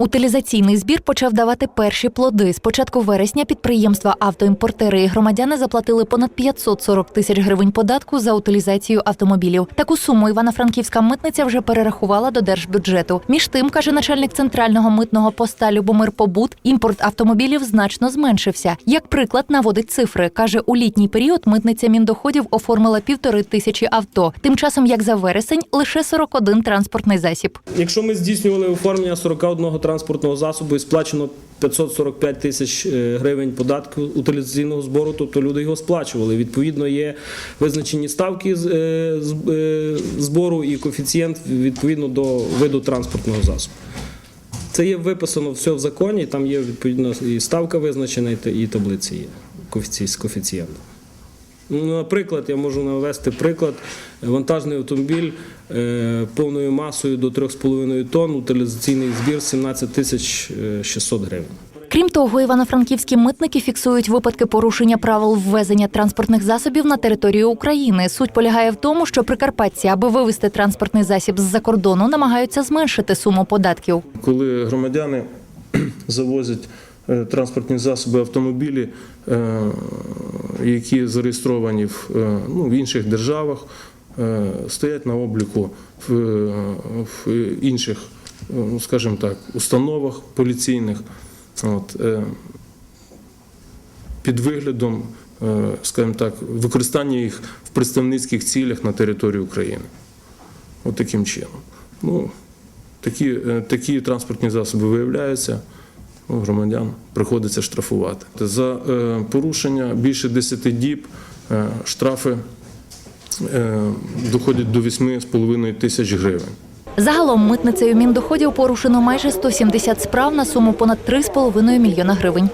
Утилізаційний збір почав давати перші плоди. З початку вересня підприємства автоімпортери і громадяни заплатили понад 540 тисяч гривень податку за утилізацію автомобілів. Таку суму Івано-Франківська митниця вже перерахувала до держбюджету. Між тим, каже начальник центрального митного поста Любомир Побут, імпорт автомобілів значно зменшився. Як приклад наводить цифри. каже, у літній період митниця міндоходів оформила півтори тисячі авто. Тим часом, як за вересень, лише 41 транспортний засіб. Якщо ми здійснювали оформлення 41 транспортного засобу і сплачено 545 тисяч е, гривень податку утилізаційного збору, тобто люди його сплачували. Відповідно, є визначені ставки е, е, збору і коефіцієнт відповідно до виду транспортного засобу. Це є виписано все в законі, там є відповідно і ставка визначена, і таблиці є з коефіцієнтом. Ну, Наприклад, я можу навести приклад. Вантажний автомобіль е, повною масою до 3,5 тонн, утилізаційний збір 17 тисяч е, 600 гривень. Крім того, івано-франківські митники фіксують випадки порушення правил ввезення транспортних засобів на територію України. Суть полягає в тому, що прикарпатці, аби вивезти транспортний засіб з-за кордону, намагаються зменшити суму податків. коли громадяни завозять е, транспортні засоби автомобілі, е, які зареєстровані в, е, ну, в інших державах, е, стоять на обліку в, е, в інших, ну, скажімо так, установах поліційних. От, під виглядом, скажімо так, використання їх в представницьких цілях на території України. От таким чином. Ну, такі, такі транспортні засоби виявляються, громадян приходиться штрафувати. За е, порушення більше 10 діб е, штрафи е, доходять до 8,5 тисяч гривень. Загалом митницею міндоходів порушено майже 170 справ на суму понад 3,5 мільйона гривень.